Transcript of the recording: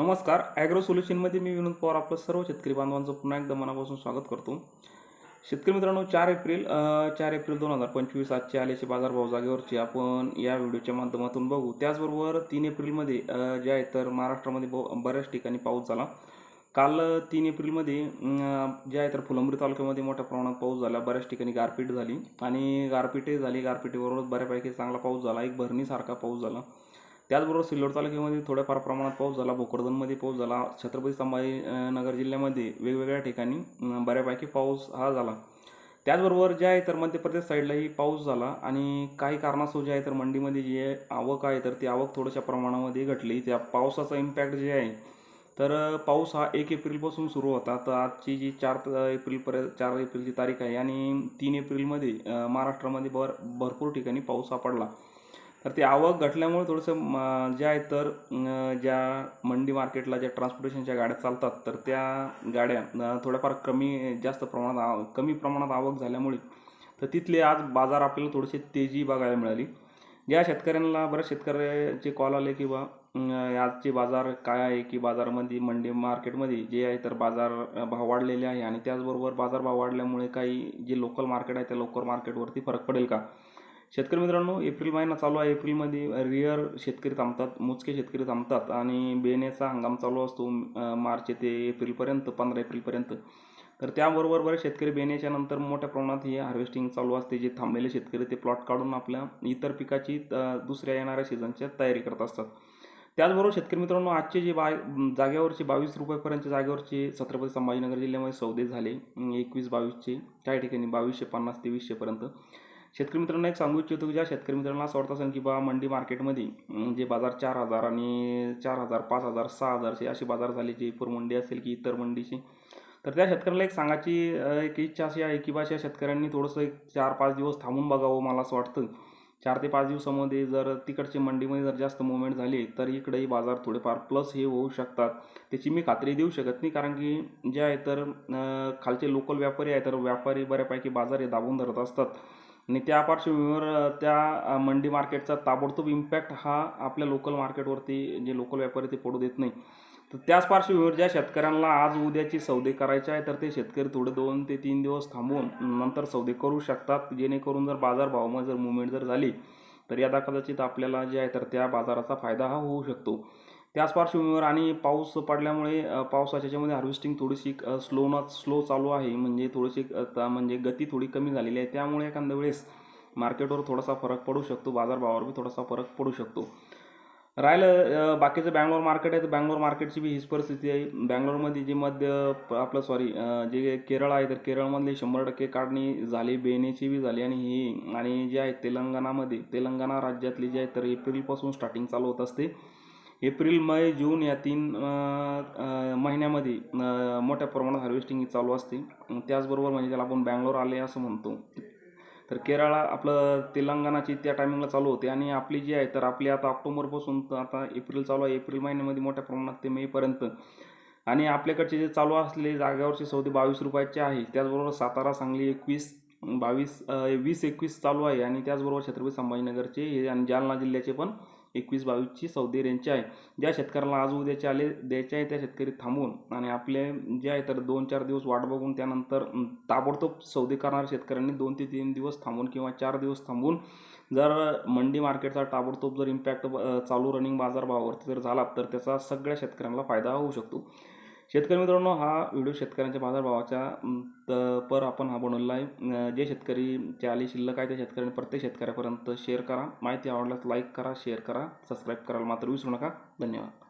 नमस्कार ॲग्रो सोल्युशनमध्ये मी विनोद पवार आपलं सर्व शेतकरी बांधवांचं पुन्हा एकदा मनापासून स्वागत करतो. शेतकरी मित्रांनो चार एप्रिल चार एप्रिल दोन हजार पंचवीस आजचे आल्याचे बाजारभाव जागेवरचे आपण या व्हिडिओच्या माध्यमातून बघू. त्याचबरोबर तीन एप्रिलमध्ये जे आहे तर महाराष्ट्रामध्ये ब बऱ्याच ठिकाणी पाऊस झाला. काल तीन एप्रिलमध्ये जे आहे तर फुलंब्री तालुक्यामध्ये मोठ्या प्रमाणात पाऊस झाला बऱ्याच ठिकाणी गारपीट झाली. आणि गारपीटही झाली गारपीटीबरोबर बऱ्यापैकी चांगला पाऊस झाला. एक भरणीसारखा पाऊस झाला. त्याचबरोबर सिल्लोड तालुक्यामध्ये थोड्याफार प्रमाणात पाऊस झाला भोकरदनमध्ये पाऊस झाला छत्रपती संभाजी नगर जिल्ह्यामध्ये वेगवेगळ्या ठिकाणी बऱ्यापैकी पाऊस हा झाला. त्याचबरोबर जे आहे तर मध्य प्रदेश साईडलाही पाऊस झाला आणि काही कारणास्तव जे आहे तर मंडीमध्ये जे आवक आहे तर ती आवक थोड्याशा प्रमाणामध्ये घटली. त्या पावसाचा इम्पॅक्ट जे आहे तर पाऊस हा एक एप्रिलपासून सुरू होता. तर आजची जी चार एप्रिलपर्यंत चार एप्रिलची तारीख आहे आणि तीन एप्रिलमध्ये महाराष्ट्रामध्ये भर भरपूर ठिकाणी पाऊस हा पडला. तर ते आवक घटल्यामुळे थोडंसं जे आहे तर ज्या मंडी मार्केटला ज्या ट्रान्सपोर्टेशनच्या गाड्या चालतात तर त्या गाड्या थोड्याफार कमी जास्त प्रमाणात आव कमी प्रमाणात आवक झाल्यामुळे तर तिथले आज बाजार आपल्याला थोडेसे तेजी बघायला मिळाली. ज्या शेतकऱ्यांना बऱ्याच शेतकऱ्याचे कॉल आले की बा आजचे बाजार काय आहे की बाजारामध्ये मंडी मार्केटमध्ये जे आहे तर बाजार भाव वाढलेले आहे आणि त्याचबरोबर बाजार भाव वाढल्यामुळे काही जे लोकल मार्केट आहे त्या लोकल मार्केटवरती फरक पडेल का? शेतकरी मित्रांनो एप्रिल महिना चालू आहे. एप्रिलमध्ये रिअर शेतकरी थांबतात मोजके शेतकरी थांबतात आणि बेण्याचा हंगाम चालू असतो मार्च ते एप्रिलपर्यंत पंधरा एप्रिलपर्यंत. तर त्याबरोबर बरेच शेतकरी बेण्याच्या नंतर मोठ्या प्रमाणात हे हार्वेस्टिंग चालू असते. जे थांबलेले शेतकरी ते प्लॉट काढून आपल्या इतर पिकाची दुसऱ्या येणाऱ्या सीझनच्या तयारी करत असतात. त्याचबरोबर शेतकरी मित्रांनो आजचे जे बा जागेवरचे बावीस रुपयापर्यंतच्या जागेवरचे छत्रपती संभाजीनगर जिल्ह्यामध्ये सौदे झाले एकवीस बावीसचे काही ठिकाणी बावीसशे पन्नास ते वीसशेपर्यंत शेतकरी मित्रांना एक सांगू इच्छितो की ज्या शेतकरी मित्रांना असं वाटत असेल की बा मंडी मार्केटमध्ये जे बाजार चार हजार आणि चार हजार पाच हजार सहा हजारचे असे बाजार झाले जयपूर मंडी असेल की इतर मंडीची तर त्या शेतकऱ्याला एक सांगायची एक इच्छा अशी आहे की बा या शेतकऱ्यांनी थोडंसं एक चार पाच दिवस थांबून बघावं मला असं वाटतं. चार ते पाच दिवसामध्ये जर तिकडचे मंडीमध्ये जर जास्त मुवमेंट झाली तर इकडेही बाजार थोडेफार प्लस हे होऊ शकतात. त्याची मी खात्री देऊ शकत नाही कारण की जे आहे तर खालचे लोकल व्यापारी आहे तर व्यापारी बऱ्यापैकी बाजार हे दाबून धरत असतात. आणि त्या पार्श्वभूमीवर त्या मंडी मार्केटचा ताबडतोब इम्पॅक्ट हा आपल्या लोकल मार्केटवरती जे लोकल व्यापारी ते पडू देत नाही. तर त्याच पार्श्वभूमीवर ज्या शेतकऱ्यांना आज उद्याची सौदे करायचे आहे तर ते शेतकरी थोडे दोन ते तीन दिवस थांबवून नंतर सौदे करू शकतात. जेणेकरून जर बाजारभावामध्ये जर मुवमेंट जर झाली तर यादा कदाचित आपल्याला जे आहे तर त्या बाजाराचा फायदा हा होऊ शकतो. त्याच पार्श्वभूमीवर आणि पाऊस पडल्यामुळे पावसाच्या याच्यामध्ये हार्वेस्टिंग थोडीशी स्लो न स्लो चालू आहे. म्हणजे थोडीशी म्हणजे गती थोडी कमी झालेली आहे. त्यामुळे एखाद्या वेळेस मार्केटवर थोडासा फरक पडू शकतो. बाजारभावावर बी थोडासा फरक पडू शकतो. राहिलं बाकीचं बँगलोर मार्केट आहे. तर बँगलोर मार्केटची बी हीच परिस्थिती आहे. बँगलोरमध्ये जे मध्य प- आपलं सॉरी जे केरळ आहे तर केरळमधली शंभर टक्के काढणी झाली. बेनेची बी झाली. आणि ही आणि जे आहे तेलंगणामध्ये तेलंगणा राज्यातली जी आहे तर एप्रिलपासून स्टार्टिंग चालू होत असते. एप्रिल मे जून या तीन महिन्यामध्ये मोठ्या प्रमाणात हार्वेस्टिंग चालू असते. त्याचबरोबर म्हणजे त्याला आपण बँगलोर आले असं म्हणतो. तर केरळ आपलं तेलंगणाची त्या टायमिंगला चालू होते आणि आपली जी आहे तर आपली आता ऑक्टोबरपासून तर आता एप्रिल चालू आहे. एप्रिल महिन्यामध्ये मोठ्या प्रमाणात ते मेपर्यंत आणि आपल्याकडचे जे चालू असले जागेवरचे सौदे बावीस रुपयाचे आहे. त्याचबरोबर सातारा सांगली एकवीस बावीस वीस एकवीस चालू आहे. आणि त्याचबरोबर छत्रपती संभाजीनगरचे हे आणि जालना जिल्ह्याचे पण एकवीस बावीसची सौदी रेंजची आहे. ज्या शेतकऱ्याला आज उद्याचे आले द्यायचे आहे त्या शेतकरी थांबून. आणि आपले जे आहे तर दोन चार दिवस वाट बघून त्यानंतर ताबडतोब सौदे करणाऱ्या शेतकऱ्यांनी दोन ते तीन दिवस थांबून किंवा चार दिवस थांबून जर मंडी मार्केटचा ताबडतोब जर इम्पॅक्ट चालू रनिंग बाजारभावावरती जर झाला तर त्याचा सगळ्या शेतकऱ्यांना फायदा होऊ शकतो. शेतकरी मित्रांनो हा व्हिडिओ शेतकऱ्यांच्या बाजारभावाच्या पर आपण हा बनवलेला आहे. जे शेतकरी आली शिल्लक आहे त्या शेतकऱ्यांनी प्रत्येक शेतकऱ्यापर्यंत शेअर करा. माहिती आवडल्यास लाईक करा शेअर करा सबस्क्राईब करायला मात्र विसरू नका. धन्यवाद.